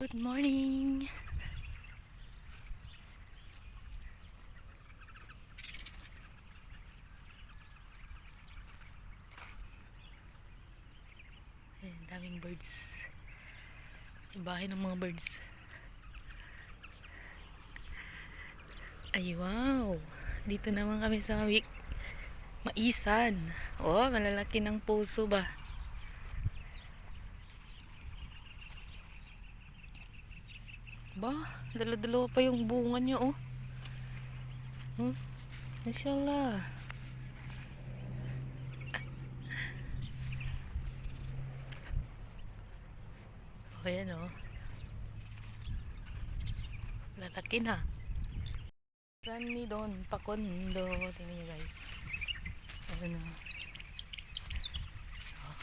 Good morning! Ayan, daming birds. Bahay ng mga birds. Ay, wow! Dito naman kami sa week. Maisan. Oh, malalaki ng puso ba? Ba, dala-dalawa pa yung bunga niya, oh. Hmm? Mashallah. Oh, yan, oh. Lalaki na. San ni Don Pakondo. Tingnan niyo, guys. Ano na. Oh.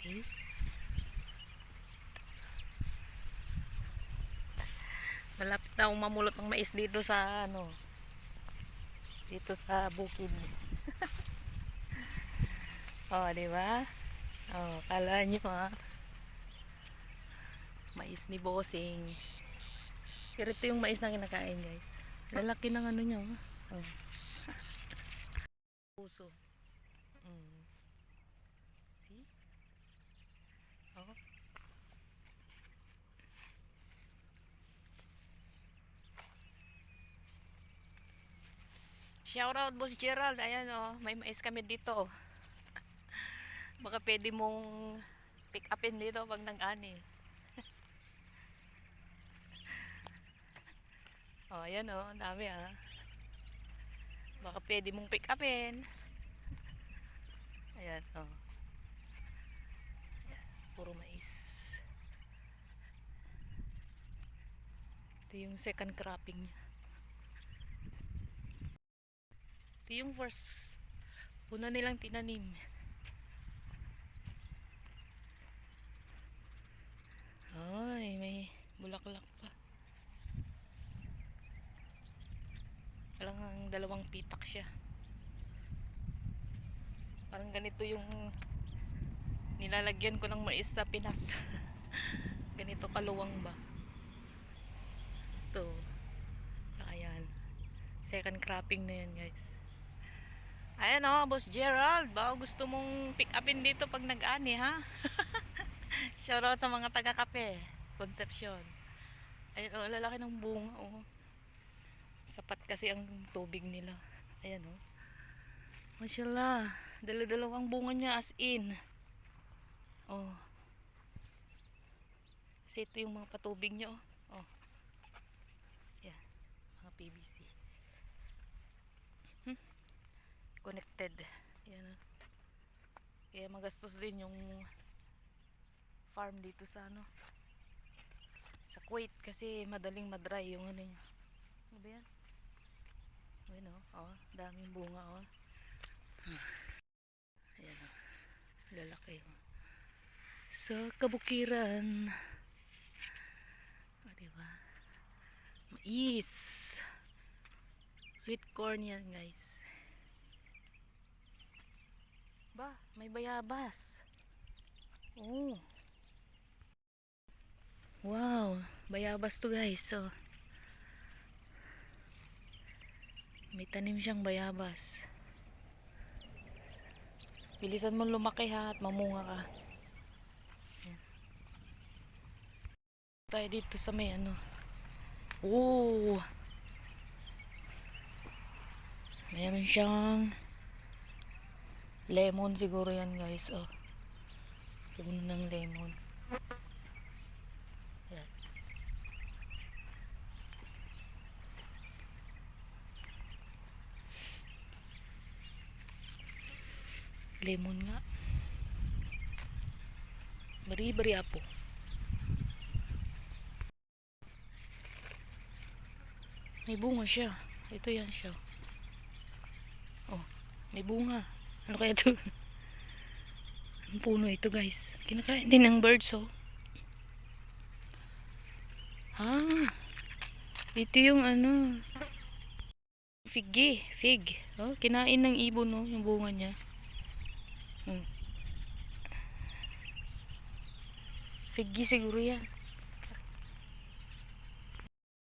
See? Malapit na akong mamulot ng mais dito sa ano dito sa bukid. oh, di ba? Oh, kala nyo ha. Mais ni Bossing. Pero ito yung mais na kinakain, guys. Lalaki ng ano nyo. Oh. Puso. Mm. See? Oh. Shout out Boss Gerald. Ayan oh, may mais kami dito. Baka pwede mong pick upin dito pag nag-ani. oh, ayan oh, dami ah. Baka pwede mong pick upin. Ayan oh. Ayan, puro mais. Ito yung second cropping niya. Ito yung first una nilang tinanim. Ay, may bulaklak pa. Parang dalawang pitak siya. Parang ganito yung nilalagyan ko ng mais sa Pinas. ganito kaluwang ba? Ito. Tsaka yan. Second cropping na yan guys. Ayan o, Boss Gerald. Baka gusto mong pick upin dito pag nag-ani ha. Shoutout sa mga taga-kape. Concepcion. Ayan o, lalaki ng bunga o. Sapat kasi ang tubig nila. Ayan o. Mashallah. Dala-dalawang bunga niya as in. Oh. Kasi ito yung mga patubig niya oh. Oh. Yan. Mga PVC. Hmm. Connected. Yan oh. Kaya magastos din yung farm dito sa ano sa Kuwait kasi madaling madry yung ano niya. Ano ba yan? Ayun oh. Oh, daming bunga oh. Ayan o. Lalaki o. Sa kabukiran. O, diba? Mais. Sweet corn yan, guys. Ba, may bayabas. Oh. Wow, bayabas to guys. So, may tanim siyang bayabas. Bilisan mo lumaki ha at mamunga ka. Yan. Tayo dito sa may ano. Oh! Meron siyang lemon siguro yan guys. Oh. Puno ng lemon. Yan. Lemon nga. Bari-bari apo. May bunga siya. Ito yan siya. Oh, may bunga. Ano kaya ito? Ang puno ito guys. Kinakain din ng birds oh. Ah, ito yung ano. Figi, fig. Oh, kinain ng ibon no, yung bunga niya. Hmm. Figi siguro yan.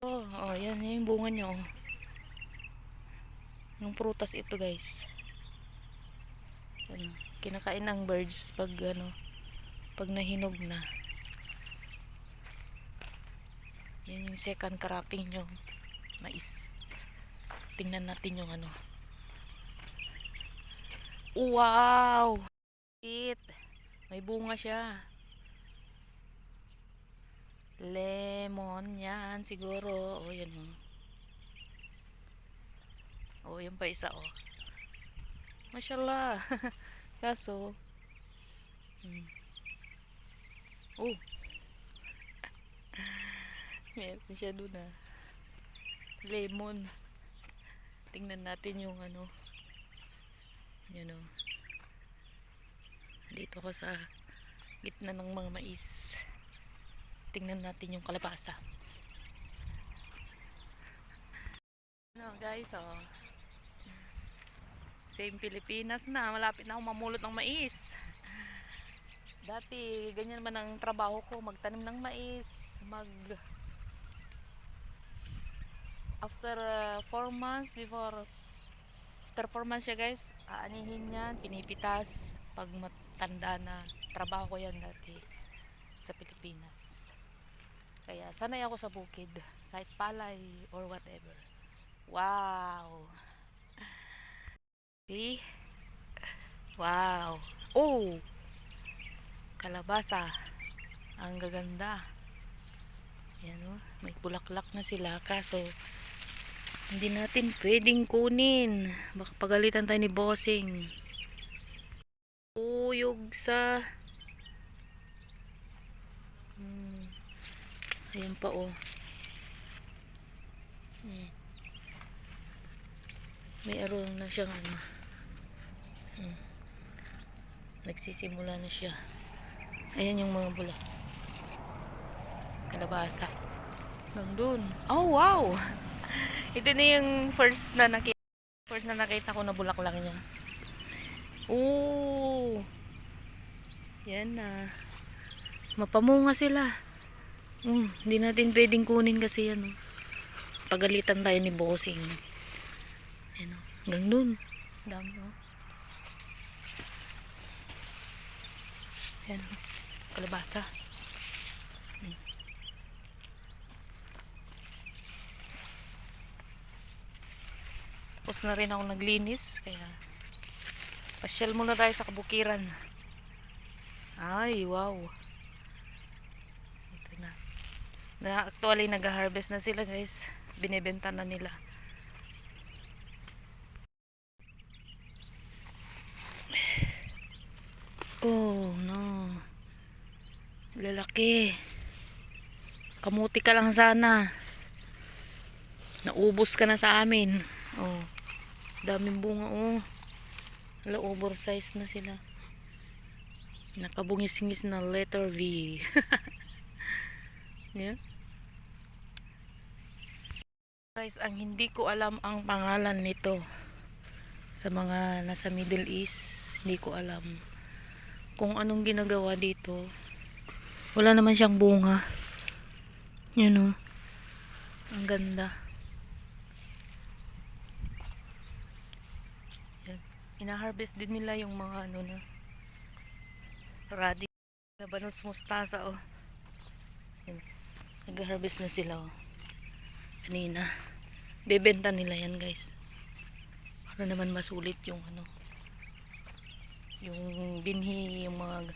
Oo, yan, yan yung bunga niya, oh. Anong prutas ito, guys? Ano, kinakain ng birds pag, ano, pag nahinog na. Yan yung second cropping nyo. Mais. Tingnan natin yung ano. Wow! It. May bunga siya. Lemon yan siguro. O yan o. O yan pa isa o. Mashallah. Kaso. Hmm. Oh. Meron siya doon ah. Lemon. Tingnan natin yung ano. Yun o. Dito ko sa gitna ng mga mais. Tingnan natin yung kalabasa. Ano guys, oh. Same Pilipinas na. Malapit na akong mamulot ng mais. Dati, ganyan man ang trabaho ko. Magtanim ng mais. Mag... After 4 months, before... After 4 months siya guys, aanihin yan, pinipitas. Pag matanda na, trabaho ko yan dati sa Pilipinas. Kaya sanay ako sa bukid. Kahit palay or whatever. Wow! See? Wow! Oh! Kalabasa. Ang gaganda. Yan o. May bulaklak na sila. Kaso, hindi natin pwedeng kunin. Baka pagalitan tayo ni bossing. Uyog sa... Hmm. Ayan pa oh. Hmm. May arong na siyang ano. Nagsisimula na siya. Ayan yung mga bula. Kalabasa. Hanggang dun. Oh, wow! Ito na yung first na nakita. First na nakita ko na bulaklak niya. Oo! Yan na. Mapamunga sila. Mm, hindi natin pwedeng kunin kasi ano. Pagalitan tayo ni bossing. Ano, hanggang dun. Dami oh. Yan. Kalabasa. Mm. Tapos na rin ako naglinis. Kaya pasyal muna tayo sa kabukiran. Ay, wow. Ito na. Na actually nag-harvest na sila guys. Binebenta na nila. Oh, no. Lalaki. Kamuti ka lang sana. Naubos ka na sa amin. Oh. Daming bunga, oh. Hala, oversize na sila. Nakabungis-ngis na letter V. yeah. Guys, ang hindi ko alam ang pangalan nito sa mga nasa Middle East, hindi ko alam kung anong ginagawa dito. Wala naman siyang bunga. Yun oh. Ang ganda. Yan. Ina-harvest din nila yung mga ano na radi labanos mustasa oh. Yan. Nag-harvest na sila oh. Kanina. Bebenta nila yan guys. Para naman masulit yung ano yung binhi, yung mga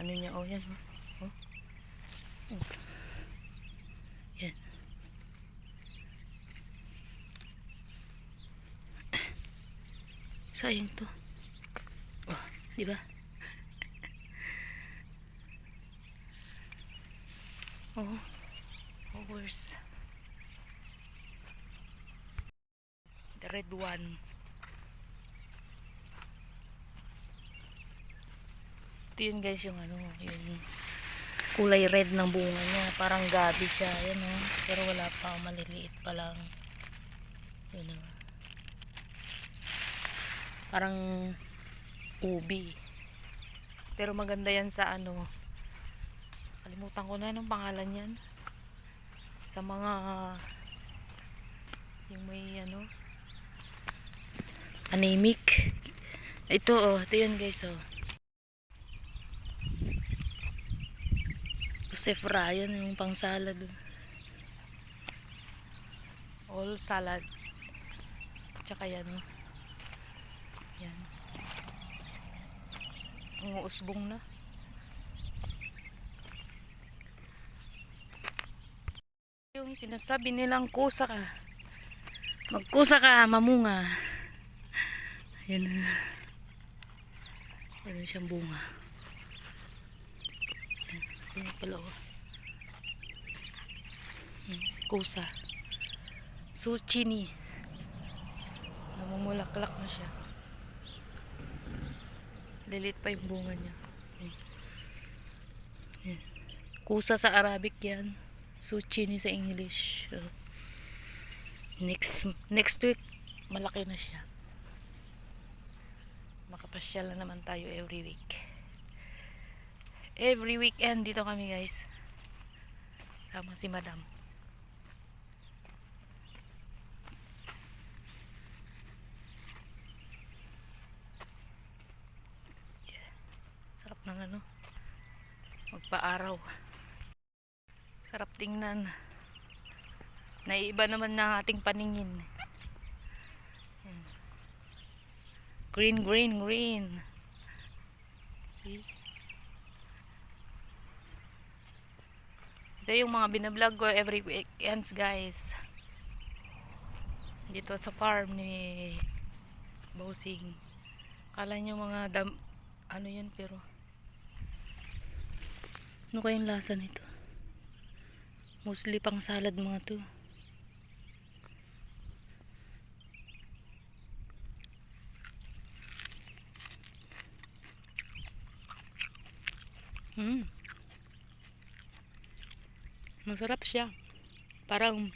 ano niya, oh yan oh. Oh. oh. Yan. Sayang to. Oh, di ba? oh. Flowers. The red one. Ito yun guys yung ano, yung kulay red ng bunga niya. Parang gabi siya. Yan oh. Pero wala pa. Maliliit pa lang. Yun oh. Parang ubi. Pero maganda yan sa ano. Kalimutan ko na anong pangalan yan. Sa mga Yung may ano, anemic. Ito oh, ito yan guys oh. Joseph Ryan yung pang salad. oh. All salad. Tsaka yan oh. Yan. Ang uusbong na. Yung sinasabi nilang kusa ka. Magkusa ka, mamunga. Yan na. Meron siyang bunga. Yung pala oh. Kusa. Suchini. Namumulaklak na siya. Lilit pa yung bunga niya. Kusa sa Arabic yan. Suchini sa English. Next next week malaki na siya. Makapasyal na naman tayo every week. Every weekend dito kami guys. Sama si Madam. Yeah. Sarap ng ano. Magpa-araw. Sarap tingnan. Naiiba naman na ating paningin. Green, green, green. See? Ito yung mga binablog ko every weekends guys. Dito sa farm ni Bossing. Kala nyo mga dam... Ano yun pero... Ano kayong lasa nito? Mostly pang salad mga to. Hmm. Masarap siya. Parang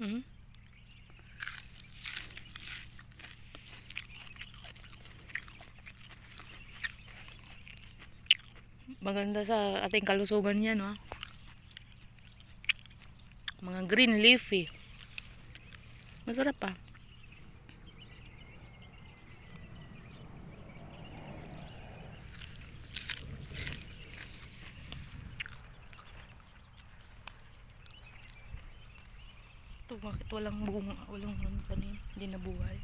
Hmm. Maganda sa ating kalusugan yan, ha? Mga green leafy. Masarap pa. Ito, bakit walang bunga? Walang kanin? Hindi nabuhay.